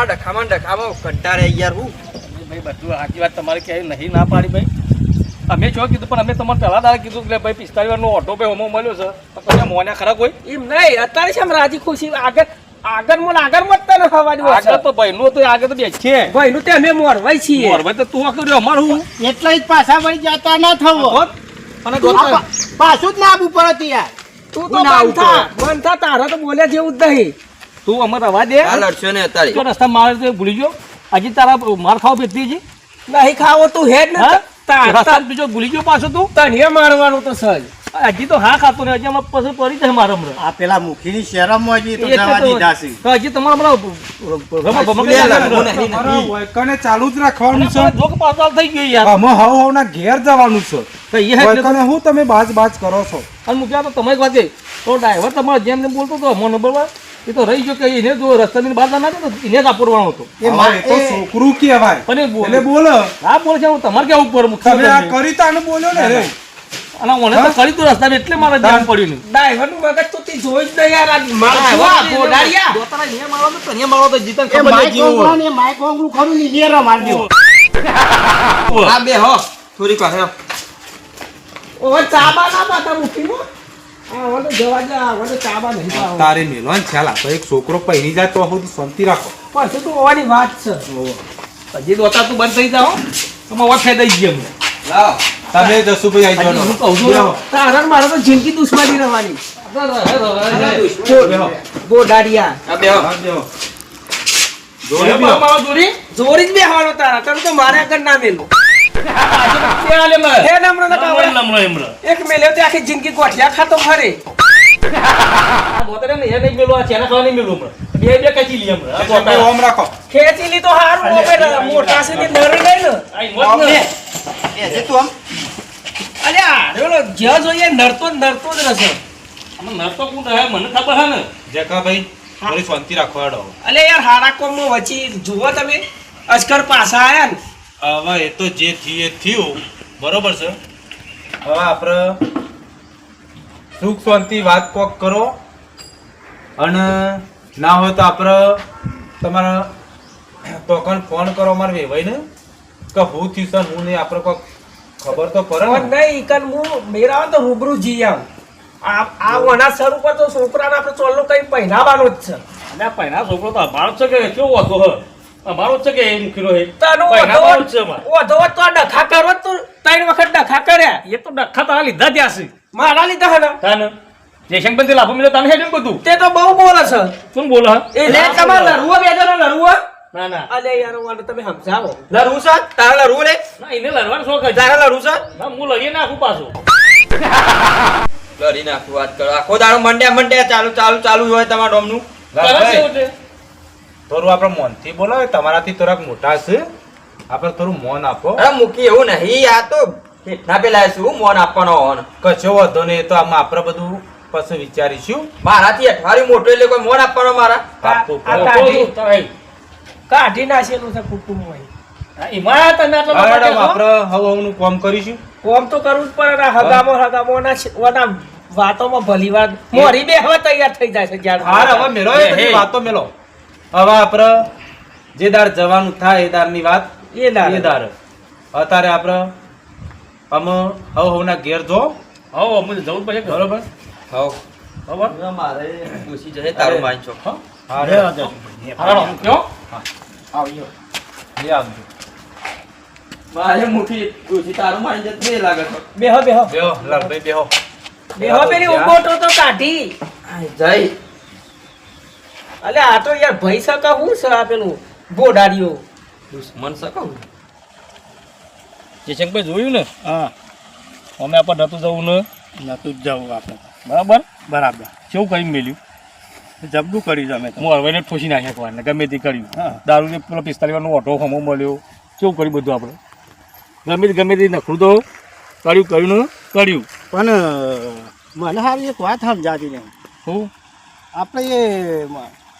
આ ડખામાં ડખામાં કંટાળે યાર હું. ભાઈ બધું આખી વાત તમારે ક્યાંય નહીં ના પાડી ભાઈ. અમે જો કીધું પણ અમે તમારે પહેલા દાડા કીધું કે ભાઈ પિસ્તાલીસ વારનો ઓટો ભાઈ હોમો મળ્યો છે. તો મોને ખરા કોઈ એમ નહીં અત્યારે છે રાજી ખુશી. આગળ આગળ મોલ આગળ મત તને હવાની આગળ તો ભાઈ નું તો આગળ તો બેસીએ ભાઈ નું તે અમે મોરવાઈ છીએ. મોરવાઈ તો તું કર્યો અમાર હું. એટલે જ પાછા વળી જતા ના થવો? અને પાછું જ ના આવું પડે યાર. તું તો થા બંધ થા તારા તો બોલ્યા જેવું જ નહીં. તું અમારે રવા દે. લડશો ને અત્યારે. તો રસ્તા મારે તો ભૂલી ગયો. હજી તારા માર ખાવા બેઠી છે નહીં ખાવો તું હેડ ને રસ્તા બીજો ભૂલી ગયો પાછો તું? તને મારવાનું તો સહજ. હજી તો હા ખાતો ને હજી હમણાં પછી પડી જાય મારા હમણાં. આ પેલા મુખીની શરમમાં હજી તો જવા દીધા છે. તો હજી તમારે હમણાં ચાલુ જ રાખવાનું છે. જોક પાતાલ થઈ ગયો યાર. અમે હવ હવના ઘેર જવાનું છે. તો એ હું તમે બાજ બાજ કરો છો. અને મુખ્યા તો તમે જ વાંચે તો ડ્રાઈવર તમારે જેમ જેમ બોલતો હતો અમો નંબર એ તો રહી ગયો કે એને જો રસ્તાની બહાર ના તો એને જ આપવાનો હતો. એ તો છોકરું કહેવાય. એ બોલે બોલો. હા બોલે છે હું તમારે કેવું ઉપર તમે આ મુખ્ય કરી તાને બોલ્યો ને રે. અને મને તો કરી તું રસ્તા એટલે મારે ધ્યાન પડ્યું નહીં. ડ્રાઈવરનું મગજ તો તે જોઈ જ નહીં યાર આ માર જોવા ગોડારિયા દોતારા તો તને મારવા તો જીતન ખબર નહીં જેવું ને માઈક ઓગળું ખરું ને લેરો મારજો. આ બે હો. થોડીક વાર હેરો. ચાબા ના પાતા મૂકીનો તારે મેલો છેલા તો એક છોકરો પહેરી જાય તો સુધી શાંતિ રાખો પછી તો હોવાની વાત છે હજી દોતા તું બંધ થઈ જાઓ તમે થઈ દઈ ગયો અમને તમે જસુભાઈ આવી આવી હું જાઓ કહું છું તારા મારે તો જિંદગી દુશ્મની રહેવાની બે હો બેહો. જોડે મારવા જોડી જોડી જ બેહવાનો તારા તને તો મારે આગળ ના મેલું હે નમ્ર ના કાવડા. લમણો એમણો એક મેલ્યો તે આખી જિંદગી ગોઠિયા ખાતો ફરે. આ ને એ નહીં આ ચેના ખાવા નહીં હમણાં. બે બે કચી લઈ હમણાં. આ ઓમ રાખો. ખેંચી લી તો હારું હવે મોટા છે તે ડરે નહીં ને. આ હિંમત ને. એ જે તું આમ. અલ્યા ઓલો જ્યાં જોઈએ નડતો જ જ રહેશે. નડતો કોણ રહે? મને ખબર હે ને. જકાભાઈ થોડી શાંતિ રાખો હેડો અલે યાર હારા કોમમાં વચી જુઓ તમે. અજકર પાછા આયા ને. હવે એ તો જે થયું એ થયું. બરોબર છે? હવે આપણે સુખ શાંતિ વાત કોક કરો. અને ના હોય તો આપણે તમારા ટોકન ફોન કરો અમારે વેવાય ને કે હું થયું છે હું નહીં આપણે કોક ખબર તો પડે નહીં કન હું મેરા આવે તો રૂબરૂ જી આવ. આ આ વના સર ઉપર તો છોકરાને આપણે ચોલો કઈ પહેરાવાનો જ છે. અને પહેરા પહેલા છોકરો તો અમારો છે કે કેવો હતો હે? અમારો જ છે કે એ મૂકીનો હે તનો પહેરાવાનો છે ઓધો તો ડખા કરો તો ત્રણ વખત ડખા કર્યા. એ તો ડખા તારા લીધા ત્યાં છે. મારા લીધા હે ને? તાને? જયશંકરથી લાભો મળ્યો તને હેડે બધું? તે તો બહુ બોલે છે. શું બોલે? એ લે તમારે લડવો બે જણો લડવો ના ના. અલે યાર વાને તમે સમજાવો. લડવું છે? તારે લડવું લે? ના એને લડવાનો શોખ જ તારે લડવું છે? ના હું લડીએ નાખું પાછું. લડી નાખું વાત કરો. આખો દાડો મંડ્યા મંડ્યા ચાલુ ચાલુ ચાલુ હોય તમારા ડોમનું. નું કેવું છે? થોડું આપણે મોનથી બોલો તમારાથી થોડાક મોટા છે. આપણે થોડું મોન આપો. અરે મૂકી એવું નહીં આ તો ના પેલા શું મોન આપવાનો હોવાનો કશો વધો નહીં તો આમાં આપણે બધું પછી વિચારીશું. મારાથી અઠવાડિયું મોટો એટલે કોઈ મોન આપવાનો મારા. કાઢી નાખેલું છે કુટુંબમાં હા, એમાં તમે આટલો? આપણે હવે હવનું કરીશું. કોમ તો કરવું જ પડે હગામો હગામો ના વાતોમાં ભલી વાત મોરી બે હવે તૈયાર થઈ જાય છે જ્યારે હવે. વાતો મેલો હવે આપણે જે દાર જવાનું થાય એ દારની વાત એ દાર એ દાર અત્યારે આપણે અમે હવ હવના ઘેર જો. હવ અમે જવું કે? બરોબર? હવ. બરોબર? મારે પૂછી જશે તારું માન છો? હા? લે રે. આવજો. હાલો, કયો? એ આપજો. મારે મુઠી પૂછી તારું માન જતું બે લાગે બે બેહો બેહો. બેહો લાલભાઈ બેહો. બેહો પેલી ઊભો તો તો કાઢી. જય. અલે આ તો યાર ભાઈ સકા હું છે આ પેલું ગોડારીઓ દુશ્મન સકાવ જયશંકરભાઈ જોયું ને? હા. અમે આપણે નતું જવું ને? નતું જ જવું આપણે. બરાબર? બરાબર. કેવું કરી મેલ્યું? જબડું કર્યું અમે હું હરવાઈને ઠોસી નાખ્યા એકવાર ગમે તે કર્યું. હા. દારૂ પેલો પિસ્તાલીસ વારનો ઓટો ખમો મળ્યો. કેવું કર્યું બધું આપણે? ગમે તે ગમે તે નખરું તો કર્યું કર્યું ને કર્યું. પણ મને હારી એક વાત સમજાતી નહીં. હું? આપણે એ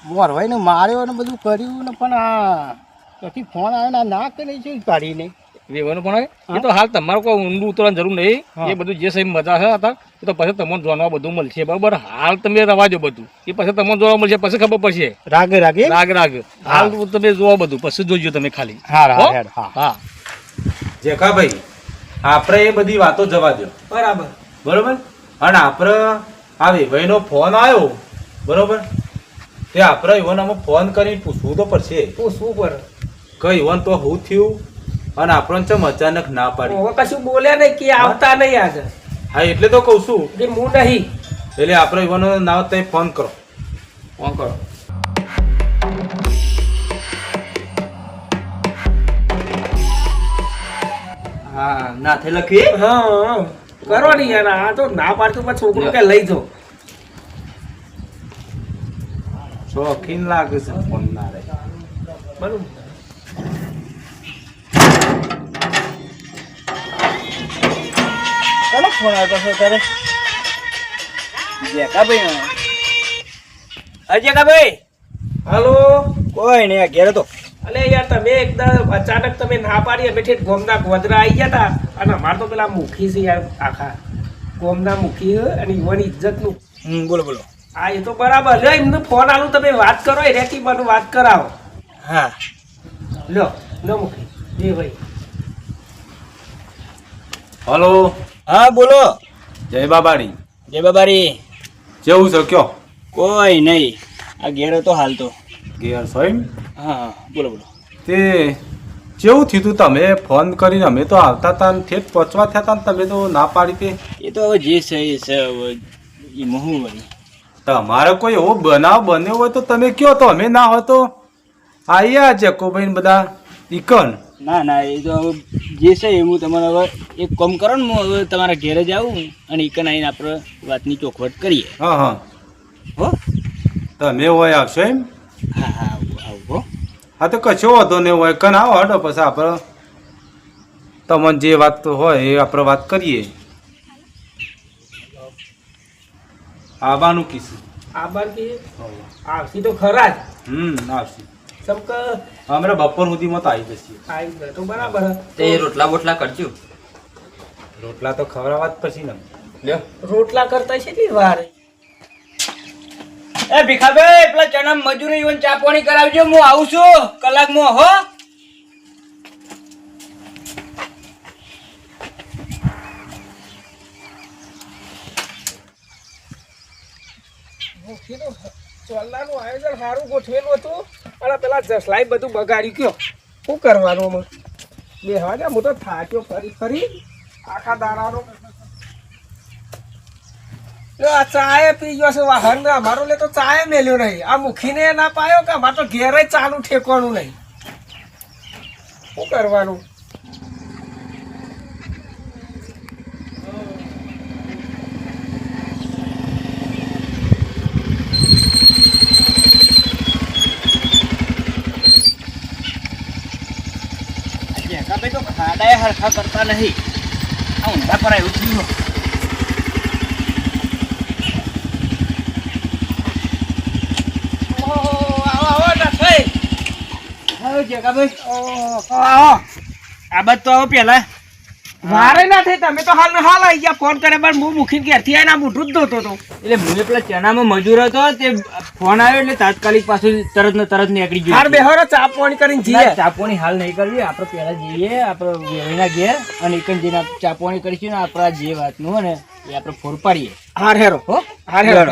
મોરવાઈને માર્યો ને બધું કર્યું ને પણ આ પછી ફોન આવ્યો ને ના કરી છે કાઢીને? વેવાનું પણ એ તો હાલ તમારે કોઈ ઊંડું ઉતરવાની જરૂર નહીં. એ બધું જે સહી મજા છે હતા એ તો પછી તમને જોવા બધું મળશે. બરાબર? હાલ તમે રવાજો બધું. એ પછી તમને જોવા મળશે પછી ખબર પડશે. રાગે રાગે રાગ રાગ. હાલ તમે જોવા બધું. પછી જોજો તમે ખાલી. હા હો? હા? હા. હા. જેખાભાઈ આપણે એ બધી વાતો જવા દો બરાબર. બરોબર? અને આપણે આ વેભાઈનો ફોન આવ્યો. બરોબર? તે આપણે ઈવોનામાં ફોન કરીને પૂછવું તો પડશે. પૂછવું શું કર કે ઈવન તો હું થયું અને આપણને ચમ અચાનક ના પાડી? હવે કશું બોલ્યા નહીં કે આવતા નહીં આજે હા એટલે તો કહું છું. કે હું નહીં. એટલે આપણે ઈવોનો ના તમે ફોન કરો. ફોન કરો. હા નાથે લખી હા હા. કરો નહીં યાર આ તો ના પાડતું પણ છોકરો કે લઈ જાઓ. શોખીન લાગે છે ફોન ના રે બરોબર. કોનો ફોન આવ્યો છે તારે જેકાભાઈ અજેકાભાઈ હાલો. કોઈ નહીં ઘેર હતો અલે યાર તમે એકદમ અચાનક તમે ના પાડી અમે ઠેઠ ગોમના ગોદરા આવી ગયા હતા અને અમાર તો પેલા મુખી છે યાર આખા. ગોમના મુખી અને યુવાની ઇજ્જતનું હમ બોલો બોલો. હા એ તો બરાબર. લ્યો એમનો ફોન આલું તમે વાત કરો એ રેકી મને વાત કરાવો. હા. લ્યો લ્યો મુખી. એ ભાઈ. હલો. હા બોલો. જય બાબાડી. જય બાબારી જેવું છે કયો? કોઈ નહીં. આ ઘેર હતો હાલ તો. ઘેર સોઈમ હા હા બોલો બોલો. તે જેવું થયું તું તમે ફોન કરીને અમે તો આવતા હતા ને ઠેઠ પહોંચવા થયા હતા ને તમે તો ના પાડી તે. એ તો હવે જે છે એ છે હવે એ મહુ વળી. તમારે કોઈ એવો બનાવ બન્યો હોય તો તમે કયો તો અમે ના હોય તો. આયા જેકોભાઈ ને બધા ઇકન ના ના એ તો હવે જે છે એ હું તમારે હવે એક કામ કરો ને હું હવે તમારા ઘેરે જાઉં અને ઈકન આવીને આપણે વાતની ચોખવટ કરીએ. હા હા. હો? તમે હોય આવશો એમ? હા હા આવું આવું હો. તો કશો વાંધો નહીં હોય. કન આવો હડો પછી આપણે તમને જે વાત હોય એ આપણે વાત કરીએ. આવવાનું કિસ્સું. આ બાર કે? આવતી તો ખરા જ. હમ આવશે. સમ કે બપોર સુધીમાં તો આવી જશે. આવી જાય તો બરાબર. તે રોટલા બોટલા કરજો. રોટલા તો ખવડાવવા જ પછી ને. લ્યો. રોટલા કરતા છે કેટલી વાર? એ ભીખાભાઈ પેલા ચણા મજૂરી ઈવન ચા પાણી કરાવજો. હું આવું છું. કલાકમાં હો. મુખીનું ચોલ્લાનું આયોજન સારું ગોઠવેલું હતું. અને પેલા જસલાઈ બધું બગાડ્યું. ગયો શું કરવાનું અમે હું તો થાક્યો ફરી ફરી. આખા દાડાનો. આ ચાય પી ગયો છે, વાહન અમારો લે તો ચાય મેલ્યો નહીં. આ મુખીને ના પાયો કે અમારે તો ઘેરે ચાનું ઠેકવાનું નહીં? શું કરવાનું? ભીખાભાઈ તો ખાડાએ હરખા કરતા નહીં આ ઊંધા પર આવ્યું થયું જેકાભાઈ તો આવો પેલા મારે ના થઈ તમે તો હાલ ને હાલ આવી ગયા. ફોન કરે પણ હું મુખી ઘેરથી આવીને આ મોઢું જ ધોતો હતો. એટલે હું પેલા ચણામાં મજૂર હતો તે ફોન આવ્યો એટલે તાત્કાલિક પાછું તરત ને તરત નીકળી ગયું. હાર બેહોરો ચા પાણી કરીને જઈએ. ચા પાણી હાલ નહીં કરવી. આપણે પહેલા જઈએ આપણે વેવાઈના ઘેર અને એક જઈને ચાપોણી કરીશું ને આપણા જે વાતનું હોય ને એ આપણે ફોર પાડીએ. હાર હેરો. હો? હાર હેરો.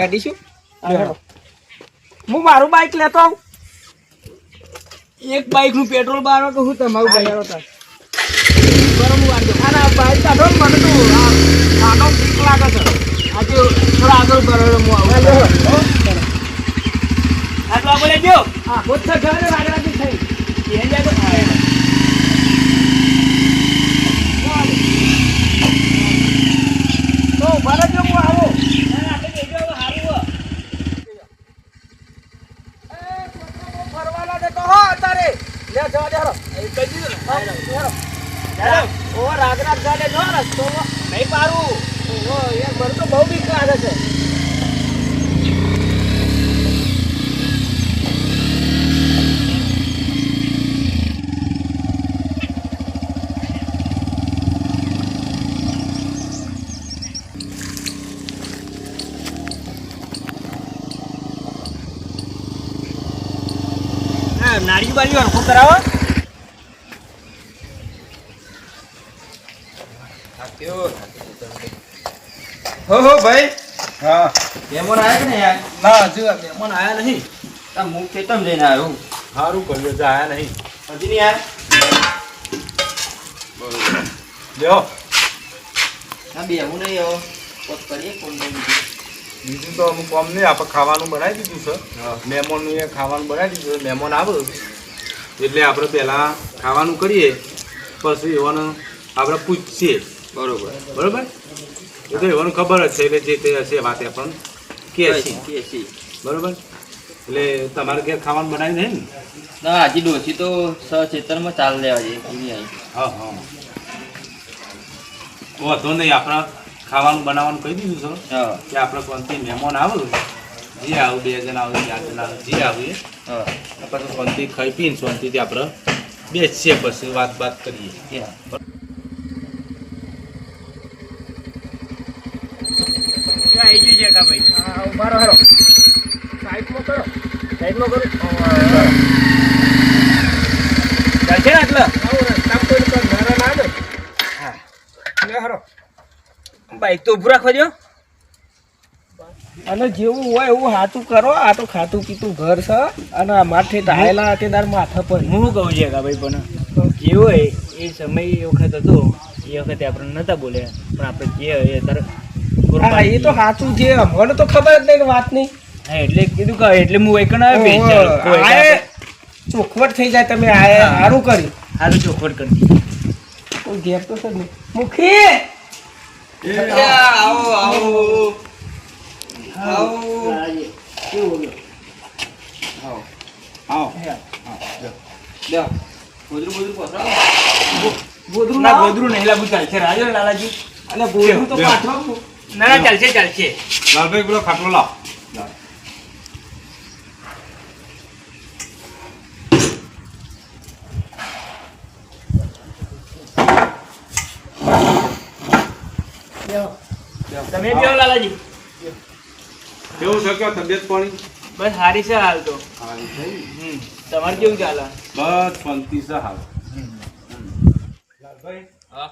હેરો હું મારું બાઈક લેતો આવું? એક બાઈકનું પેટ્રોલ બારો કે હું તમારું હાર બાઈક હેરો તાર. અને આ બાઈક કાઢો ને મને તો આ- આનો બીક લાગે છે આજે થોડા આગળ બરાબર હું આવું હાર હેરો. હો? આટલો ઘરે થઈ. એ જાય તો હા, જો હું આવું. ના, ના. ફરવાના દેતો હો અત્યારે. લે જવા દે હેરો. એ કહી દીધું ને. હા, હેરો. ઓ રાગ રાગ જો રસ્તોમાં નહીં પારું ઓહો, યાર મને તો બહુ બીક લાગે છે. નારિયેળ બારી હરખું કરાવો. હો હો ભાઈ. હા. મહેમાન આવ્યા કે ને યાર? ના હજુ મહેમાન આવ્યા નહીં? આ હું ખેતમ જઈને આવ્યો સારું કર્યું છે આવ્યા નહીં. હજી નહીં યાર લ્યો. ના બે હું નહીં આવો પોત કરીએ કોણ નહીં બીજું. તો અમુક કોમ નહીં આપણે ખાવાનું બનાવી દીધું છે. મહેમાનનું એ ખાવાનું બનાવી દીધું છે. મહેમાન આવે. એટલે આપણે પહેલાં ખાવાનું કરીએ પછી એવાનું આપણે પૂછીએ. બરોબર. બરોબર? એ તો એવાનું ખબર જ છે એટલે જે તે હશે વાતે પણ કે છે કે છે બરોબર? એટલે તમારે ઘેર ખાવાનું બનાવી દે ને? ના હજી ડોસી તો સ ચેતરમાં ચાલ લેવા જઈએ હા હા. વાંધો નહીં આપણે ખાવાનું બનાવવાનું કહી દીધું છે. કે આપણે કોનથી મહેમાન આવું. જે આવું બે જણ આવે ચાર જણ આવે જે આવીએ. હા. પછી કોનથી ખાઈ પીને શાંતિથી આપણે બેસીએ પછી વાત બાત કરીએ. આવી ગયું છે કા ભાઈ? હા ઊભા રહો હેરો સાઈડમાં કરો. સાઈડમાં કરો. ચાલશે ને એટલે? રસ્તા કોઈ ઘરે ના હા. લે હરો બાઈક તો ઉભું રાખવા દો અને જેવું હોય એવું હાથું કરો. આ તો ખાતું પીતું ઘર છે. અને આ માથે ડાયેલા તે તાર માથા પર હું કહું છે કા ભાઈ પણ? જે હોય એ સમય એ વખત હતો એ વખતે આપણે નતા બોલ્યા પણ આપણે જે હોય અત્યારે હા એ તો સાચું છે. મને તો ખબર જ નહીં વાત નહીં હા એટલે કીધું કે એટલે હું એક ચોખવટ થઈ જાય તમે આ હા. સારું કર્યું. હારું ચોખવટ કરી દીધી. કોઈ ઘેર તો છે નહીં. મુખી! આવો આવો આવો આવો લ્યો ગોદરું ગોદરું પસરાવો ગોદરું ના ના ગોદરું નહીં લાગુ ચાલશે. રાજો લાલાજી. અને ગોદરું તો ના ના ચાલશે ચાલશે. લાલભાઈ પેલો ખાટલો લાવ. તમે બી લાલાજી. કેવું છે કે તબિયત પાણી? બસ સારી છે હાલ તો. તમારે કેવું ચાલે બસ પંક્તિ છે હાલ. ભાઈ હા.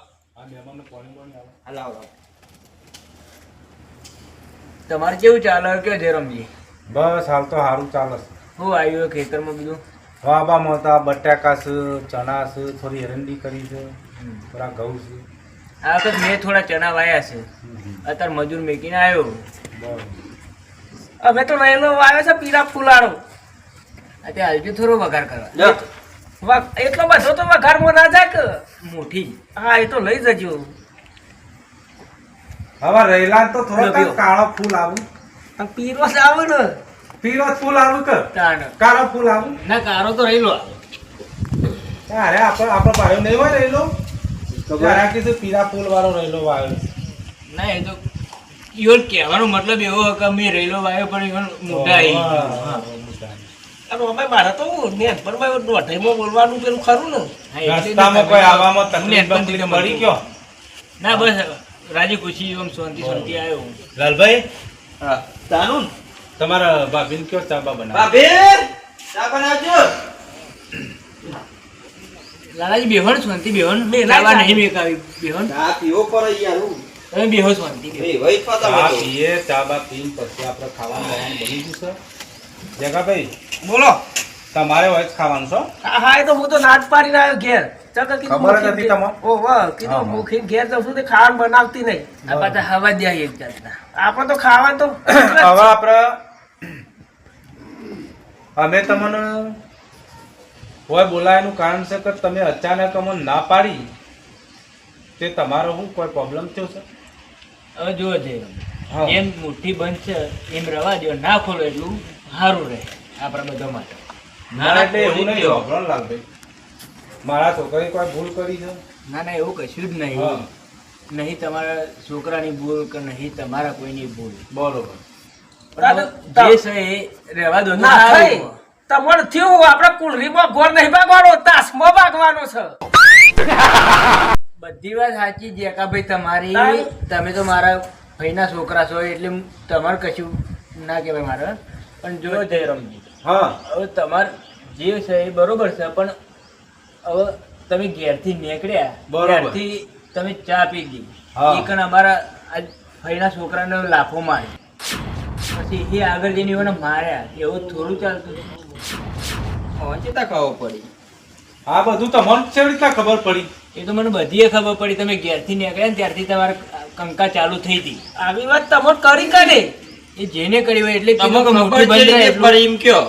તમારે કેવું ચાલે કયો જયરામજી બસ હાલ તો સારું ચાલે હું આવ્યું ખેતરમાં બીજું વાબા મોતા બટાકા છે ચણા છે થોડી એરંડી કરી છે થોડા ઘઉં છે. આ વખત મેં થોડા ચણા વાયા છે. અત્યારે મજૂર મેકીને આવ્યો. અમે તો વહેલો આવ્યો છે પીરા ફુલાણો. અત્યારે હાલજો થોડો વઘાર કરવા. એટલો બધો તો વઘારમાં ના જાય કે મોટી? હા એ તો લઈ જજો. હવે રહેલા તો થોડો. કાળો ફૂલ આવું. પીરો જ આવે ને. પીરો ફૂલ આવું કે? કાળો ફૂલ આવું. ના કાળો તો રહેલો. અરે આપણો આપણો ભાઈઓ નહીં હોય રહેલો? ત્યારે કીધું ફૂલ વાળો રહેલો વાયો ના એ તો ઈવન કહેવાનો મતલબ એવો હતો કે અમે રહેલો વાયો પણ મોટા આવી હા. અમે મારે તો નેનપણમાં દોઢાઈમાં બોલવાનું પેલું ખરું ને. રસ્તામાં તમે- કોઈ આવવામાં તકલીફ પડી ગયો? ના બસ રાજી ખુશી એમ શાંતિ શાંતિ આવ્યો લાલભાઈ? હા તાનું તમારા ભાભીને કયો ચાબા બનાવે ભાભી ચા બનાવજો. લાલાજી બેહણ શાંતિ બેહણ બે લાવા. નહીં મેકાવી બેહણ ચા પીવો પર યાર હું. તમે બેહો શાંતિ બેહો. એ વઈ પાતા તો. પીએ તાબા પીન પછી આપણે ખાવાનું બની ગયું છે જગાભાઈ બોલો. તમારે હોય ખાવાનું છો? હા હા, એ તો હું તો નાટ પાડીને આવ્યો ઘેર. કીધું ખબર જ હતી ઘેર- તમને? ઓહો, કીધું. મુખી ઘેર જઉં છું ખાવાનું બનાવતી નહીં. આ પાછા હવા દે એક જાતના. આપણે તો ખાવાનું તો હવે આપણે અમે તમને હોય બોલાયનું કારણ છે કે તમે અચાનક અમને ના પાડી તે તમારો શું કોઈ પ્રોબ્લેમ થયો છે? હવે જુઓ છે એમ મુઠ્ઠી બંધ છે એમ રવા દો ના ખોલો એટલું સારું રહે આપણા બધા માટે. ના એટલે એવું નહીં પ્રોબ્લેમ લાગે. મારા છોકરાએ કોઈ ભૂલ કરી છે? ના ના એવું કશું જ નહીં. નહીં તમારા છોકરાની ભૂલ કે નહીં તમારા કોઈની ભૂલ. બરોબર. જે છે એ રહેવા દો ના તમારે થયું આપણે કુલરીમાં ગોળ નહીં ભાગવાનો તાસમાં ભાગવાનો છે. બધી વાત સાચી છે કે ભાઈ તમારી તમે તો મારા ભાઈના છોકરા છો એટલે તમારે કશું ના કહેવાય મારે. પણ જો જયરામજી હા. હવે તમારે જે છે એ બરોબર છે પણ હવે તમે ઘેરથી નીકળ્યા બરોબર. ત્યારથી તમે ચા પી ગઈ એક અમારા આ ફઈના છોકરાને લાફો માર્યો પછી એ આગળ જઈને એને માર્યા. એવું થોડું ચાલતું ચેતા ખાવો પડી? આ બધું તમને કેવી રીતના ખબર પડી? એ તો મને બધીએ ખબર પડી. તમે ઘેરથી નીકળ્યા ને ત્યારથી તમારે કંકા ચાલુ થઈ હતી. આવી વાત તમે કરી કરે એ જેને કરી હોય એટલે તમને કીધું કે ખબર મુઠ્ઠી બંધ રહી એટલું. એમ કયો?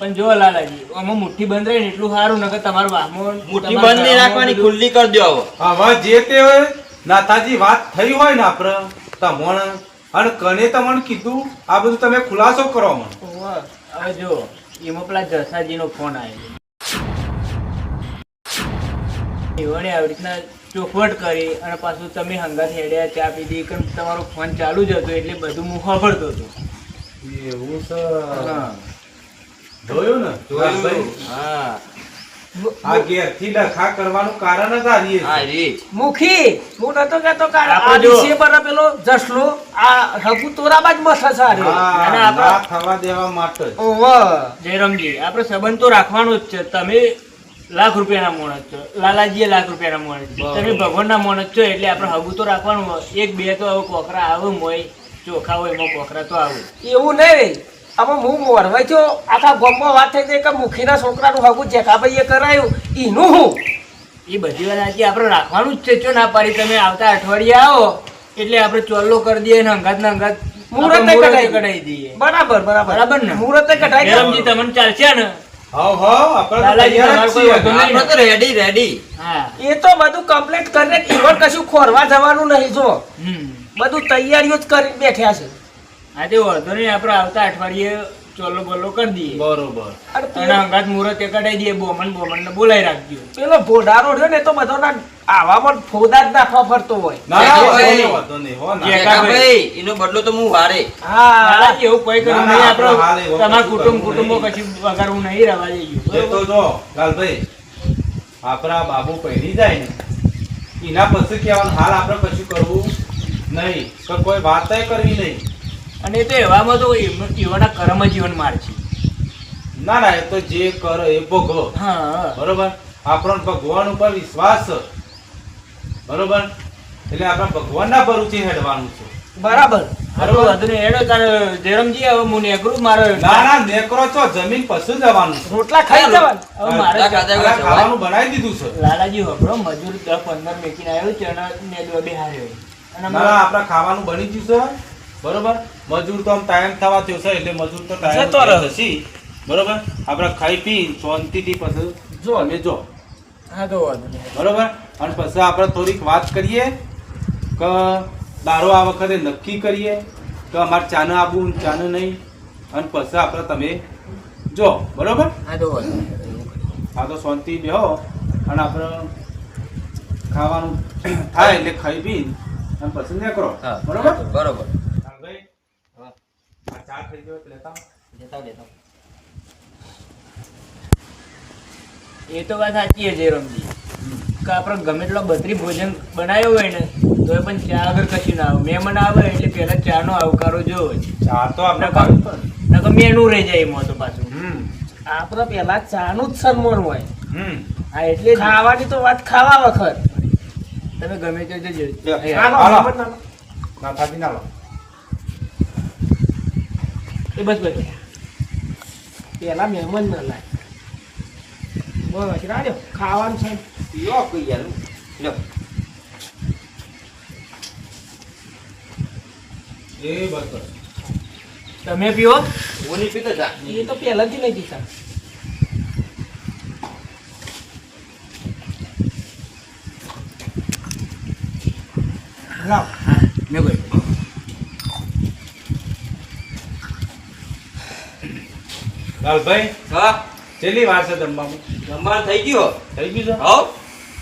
પણ જો લાલાજી આમાં મુઠ્ઠી બંધ રહે ને એટલું સારું નકર તમારું વાહમો મુઠ્ઠી બંધ નહીં રાખવાની ખુલ્લી કરી દો હવે હવે જે તે હોય નાથાજી વાત થઈ હોય ને આપણે તમણ અને કને તમને કીધું આ બધું તમે ખુલાસો કરો મને. હવે જો એમાં પેલા જસાજીનો ફોન આવ્યો આવી રીતના ચોખવટ કરી અને પાછું તમે હંગાત હેડ્યા ચા પીધી કે તમારો ફોન ચાલુ જ હતો એટલે બધું હું ખબરતો હતો. એવું સર. જોયું ને? હા. આ ઘેરથી ડખા કરવાનું કારણ જ આ રીએ છે. હા રે મુખી હું નતો કહેતો કે આ આપણે જો. પેલો જસલો આ હગુ તોરામાં જ મથા સારો હા, ના, ના, ના આપણે- થવા દેવા માટે જ. ઓવે. જયરામજી આપણે સંબંધ તો રાખવાનો જ છે તમે લાખ રૂપિયાના મોણ છો લાલાજીએ લાખ રૂપિયાના માણસ છો તમે ભગવાનના માણસ છો એટલે આપણે હગું તો રાખવાનું હોય. એક બે તો હવે કોકરા આવે મોય ચોખા હોય એમાં કોકરા તો આવે એવું નહીં આમાં હું મોરવાઈ થયો આખા ગામમાં વાત થઈ જાય કે મુખીના છોકરાનું હગું જેઠાભાઈએ કરાયું એનું હું? એ બધી વાત સાચી આપણે રાખવાનું જ છે ચો ના પાડી તમે આવતા અઠવાડિયે આવો એટલે આપણે ચોલ્લો કરી દઈએ ને અંગાત ને અંગાત મુહૂર્તે કઢાઈ કઢાઈ દઈએ. બરાબર બરાબર. બરાબર ને? મુહૂર્તે કઢાઈ જયરામજી તમને ચાલશે ને? રેડી રેડી એ તો બધું કમ્પ્લીટ કરીને કશું ખોરવા જવાનું નહીં જો. બધું તૈયારીઓ જ કરી બેઠ્યા છે. તે વાંધો નહીં આપણે આવતા અઠવાડિયે ચોલ્લો બોલ્લો કરી દઈએ. બરોબર. અને અંગાત મુહૂર્ત એ કઢાઈ દઈએ બોમન બોમન ને બોલાઈ રાખજો. પેલો ભોડારો રહ્યો ને તો બધો ના આવામાં ફોદા જ નાખવા ફરતો હોય. એનો બદલો તો હું વારે હા. એવું કોઈ કરું નહીં આપણે તમારા કુટુંબ કુટુંબો પછી વગર હું નહીં રહેવા દઈએ એ તો જો લાલભાઈ આપણા બાબુ પહેરી જાય ને એના પછી કહેવાનું હાલ આપણે કશું કરવું નહીં. કોઈ વાતય કરવી નહીં. અને એ તો એવામાં તો એવાના કર્મ જીવન માર છે. ના ના એ તો જે કરે એ ભોગવો. બરોબર? આપણો ભગવાન ઉપર વિશ્વાસ. બરોબર? એટલે આપણે ભગવાનના ભરોસે હેડવાનું છે. બરાબર. બરોબર? વાંધો હેડો તારે જયરામજી, હવે હું નેકરું મારે ના ના નેકરો છો જમીન પછી જવાનું છે. રોટલા ખાઈ જવાનું. હવે મારે ખાવાનું બનાવી દીધું છે. લાલાજી હોભળો મજૂર દસ પંદર મેકીને આવ્યો ચણા ને દો બે હાર્યો અને આપણે ખાવાનું બની ગયું છે. બરોબર? મજૂર તો આમ ટાઈમ થવા થયો છે એટલે મજૂર તો ટાઈમ જતો રહે. થશે. બરોબર? આપણે ખાઈ પી શાંતિથી પછી જો અમે જો. હા તો. બરોબર? અને પછી આપણે થોડીક વાત કરીએ કે દારો આ વખતે નક્કી કરીએ કે અમારે ચાને આવવું ચાને નહીં. અને પછી આપણે તમે જો. બરોબર? હા તો આ તો શાંતિ બેહો. અને આપણે ખાવાનું થાય એટલે ખાઈ પી અને પછી નીકળો. બરોબર? બરોબર. આ ચા થઈ ગયો લેતા. લેતા લેતા એ તો વાત સાચી છે જયરામજી. કે આપણે ગમે એટલો બત્રી ભોજન બનાવ્યો હોય ને તો પણ ચા વગર કશું ના આવે. મહેમાન આવે એટલે પહેલા ચા નો આવકારો જો. ચા તો આપણે નકર- મેનુ રહી જાય એમાં તો પાછું. હમ. આપણે પેલા ચાનું જ સન્માન હોય. હમ. હા એટલે ખાવાની તો વાત ખાવા વખત. તમે ગમે તે જજો. ના થાકી ના લો એ બસ બસ પેલા મહેમાન ના લાય બસ રાડ્યો ખાવાનું છે યો કોઈ યાર લ્યો એ બસ બસ તમે પીઓ હું નહીં પીતો જા એ તો પહેલાથી નહીં પીતા લાવ મેં કહ્યું લાલભાઈ હા. છેલ્લી વાર છે જમવાનું જમવાનું થઈ ગયો થઈ ગયું છે? હા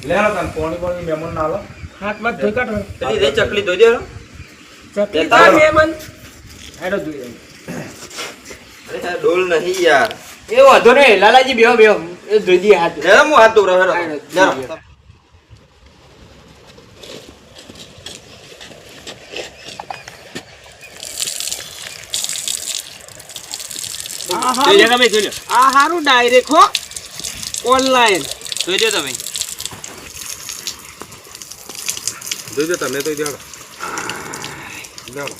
લે લો તને પોણી પોણી મહેમાન ના લો હાથમાં ધોઈ કાઢો. પેલી રે ચકલી ધોઈ લેતા થાય આવો. મહેમાન હેડો જોઈએ અરે આ ડોલ નહીં યાર. એ વાંધો નહીં લાલાજી બેહો બેહો. એ ધોઈ દે હાથ. લે હું હાથ ધોવડાવ હેરો લે આ જોઈ લો જોઈ લો આ હારું ડાયરેક્ટ હો. ઓનલાઈન જોઈ લો તમે. જોજો તમે તો જાણો જાણો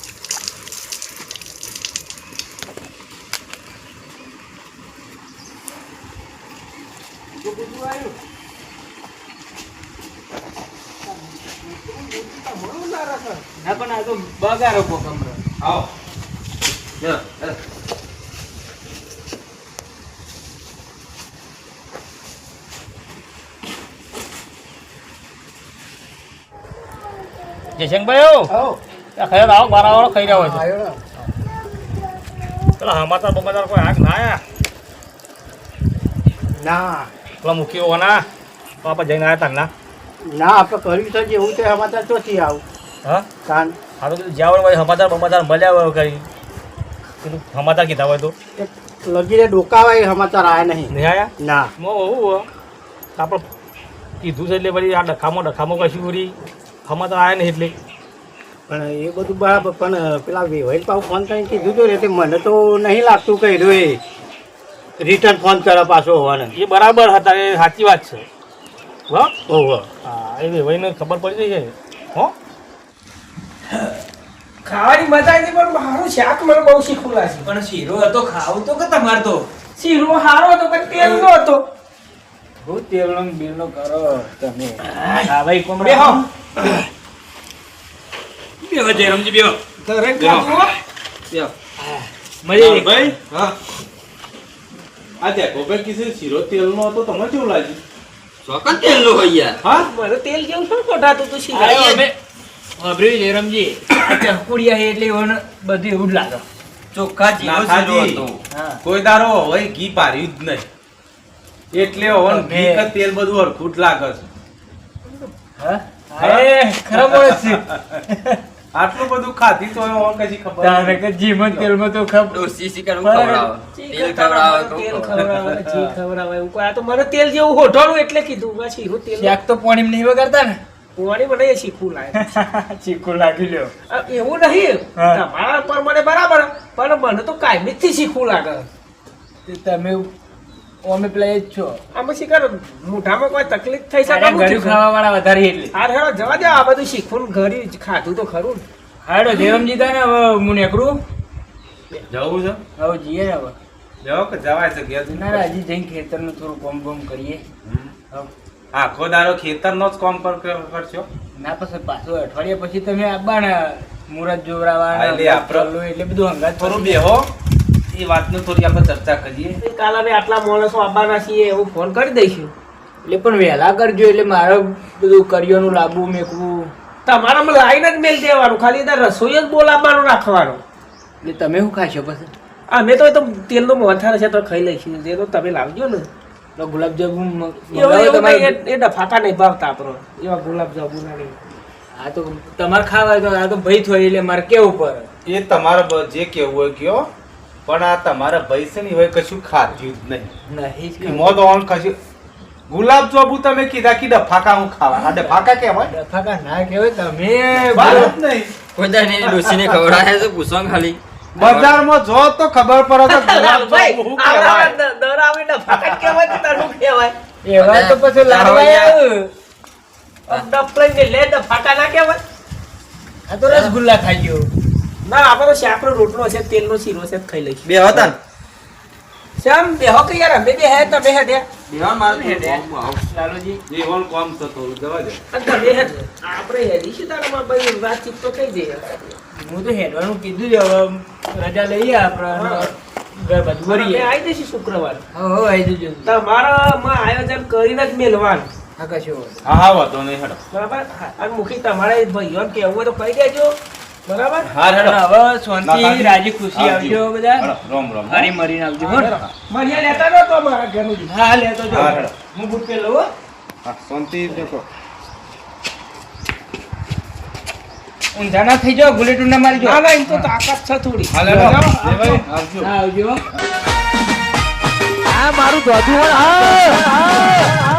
પણ આ તો બગાડો કોક હમણાં આવો. લ્યો, જયશંકભાઈ ખરેખર આવો બારા વાળો ખાઈ રહ્યો છે. પેલા હમાચાર બમાચાર કોઈ આગ ના આયા? ના. પેલા મૂકી હોવાના તો આપણે જઈને આવ્યા તા ના? ના આપણે કર્યું છે જેવું તે હમાચાર ચોથી આવું. હા? કાન હા તો કીધું જ્યાં હોય સમાચાર બમાચાર મળ્યા હોય કરી. કીધું સમાચાર કીધા હોય તો. લગીને ડોકાવાય સમાચાર આયા નહીં. નહીં આયા? ના. મો હોવું આપણે કીધું છે એટલે પછી આ ડખામો ડખામો કશું વળી તો આવ્યા નહીં એટલે. પણ એ બધું બરાબર પણ પેલા વેવાઈ પાછું ફોન કરીને કીધું તો એટલે મને તો નહીં લાગતું કે એ. રિટર્ન ફોન કરે પાછો હોવાને. એ બરાબર હતા એ સાચી વાત છે. હો? ઓહો હા એ વેવાઈને ખબર પડી ગઈ છે. હો? ખાવાની મજા આવી પણ મારું શાક મને બહુ શીખવું લાગે પણ શીરો હતો ખાવું તો કે તમારે તો શીરો હારો હતો પણ તેલ નો હતો. હું તેલનો ને કરો તમે. હા ભાઈ કોણ બેહો. બેહો જયરામજી બેહો. ઘરે ખાવું હો. લ્યો. ભાઈ. હા. આ દેખો ભાઈ કિસી શીરો તેલનો હતો તમને કેવું લાગ્યું? ચોકન તેલનો હોય યાર. હા? મને તેલ જેવું શું કોટાતું તું શીરો? અમે વાપર્યું જયરામજી આ ચકુડિયા એટલે બધું એવું જ લાગે ચોખ્ખા જીવો હતો. હા. કોઈ દારો હવે ઘી પાર્યું જ નહીં. એટલે હવે ઘી કે તેલ બધું જ લાગે છે. હે? એ ખરાબ છે. આટલું બધું ખાધી તો હવે કશી ખબર તારે. કે જીવન તેલમાં તો ખબર ડોસી શિકાર હું ખવડાવે? તેલ ખવડાવે તો તેલ ખવડાવે. ઘી ખવડાવે એવું કોઈ. આ તો મને તેલ જેવું હોઠાણું એટલે કીધું. પછી હું તેલ શાક તો પાણી નહીં વગાડતા ને? પોણી મને એ શીખવું લાગે ચીકુ લાગી લ્યો. એવું નહીં. તમારા પર મને બરાબર. પણ મને તો કાયમી થી શીખવું લાગે. તમે અમે પેલા એ જ છો. આમાં શીખર મોઢામાં કોઈ તકલીફ થઈ શકે ઘરે ખાવા વાળા વધારે એટલે. આ હેડો જવા દે આ બધું શીખવું ઘરે ખાધું તો ખરું હેડો જયરામજી તા ને હવે હું નેકરું જવું છે? હવે જઈએ ને હવે. જવો કે જવાય છે ગયા ના ના, હજી જઈને ખેતરનું થોડું કોમ કોમ કરીએ. આખો દારો ખેતરનો જ કોમ કર- કર- કરશો? ના પછી પાછું અઠવાડિયા પછી તમે આવવાના મુરત જોવરાવા એટલે બધું હંગાત થોડું બેહો. એ વાતનું થોડી આપણે ચર્ચા કરીએ. કાલે અમે આટલા માણસો આવવાના છીએ એવું ફોન કરી દઈશું. એટલે પણ વહેલા કરજો એટલે મારે બધું કરિયોનું લાગુ મેકવું. તમારામાં લાઈન જ મેલ દેવાનું ખાલી ત્યાં રસોઈ જ બોલાવવાનું રાખવાનું. એટલે તમે શું ખાશો પછી? અમે તો એ તો તેલનો મથાર છે તો ખાઈ લઈશું. જે તો તમે લાવજો ને. તો ગુલાબજાંબુ એ- એ ડફાકા નહીં ભાવતા આપણો. એવા ગુલાબજાંબુ ના નહીં. આ તો તમારે ખાવા તો આ તો ભાઈ થોડી એટલે મારે કેવું પડે? એ તમારે જે કેવું હોય કયો. પણ આ તમારા ભાઈ છે ને હવે કશું ખાધ્યું જ નહીં. નહીં જ એમાં કશું. ગુલાબ જાંબુ તમે કીધા કે ડફાકા હું ખાવા. આ ડફાકા કહેવાય ડફાકા ના કહેવાય તમે ભારત નહીં. એની ડોસીને ખવડાવે છે પૂછો ખાલી. બજારમાં જો તો ખબર પડે તો ગુલાબ ભાઈ, હું કહેવાય? દ- દર આવે ડફાકા કહેવાય કે તારું કહેવાય? એવા તો પછી લાડવા આવે. ડફ લઈને લે ડફાકા ના કહેવાય. આ તો રસગુલ્લા ખાઈ ગયો. ના આપણે તો શાકનો રોટલો છે તેલનો શીરો છે ખાઈ લઈશું. બે હતા ને? શ્યામ બેહો કે યાર અમે બે હે તમે હે દે બેવા મારે બહુ આવું. લાલુજી. એ હોલ કોમ તો તો જવા દે. અને તમે હે આપણે હે હેડી તારા માં ભાઈ વાતચીત તો કઈ દે હું તો હેડવાનું કીધું છે હવે રજા લઈએ આપણે ઘર બધું અમે ભરીએ. આવી જઈશું શુક્રવાર. તમારા હવે આવી જજો. તમારામાં આયોજન કરીને જ મેલવાનું. હા કશો હા હા વાંધો નહીં હેડો. બરાબર? અને મુખી તમારે ભાઈઓને કેવું હોય તો કહી દેજો. બરાબર? હા હેડો. હવે શાંતિ રાજી ખુશી આવજો બધા. રોમ રોમ. હરી મરીને આવજો હો. ને? લેતા લેતા તો મારા ઘરનું હા લેતો જો. હા, હું બુટ પહેરલો હો. હા શાંતિ દેખો. ઊંધાના થઈ જાઓ બુલેટ ના મારી ના ના એમ તો તાકાત છે થોડી. આવજો. હા આવજો. આ મારું દોધું હોય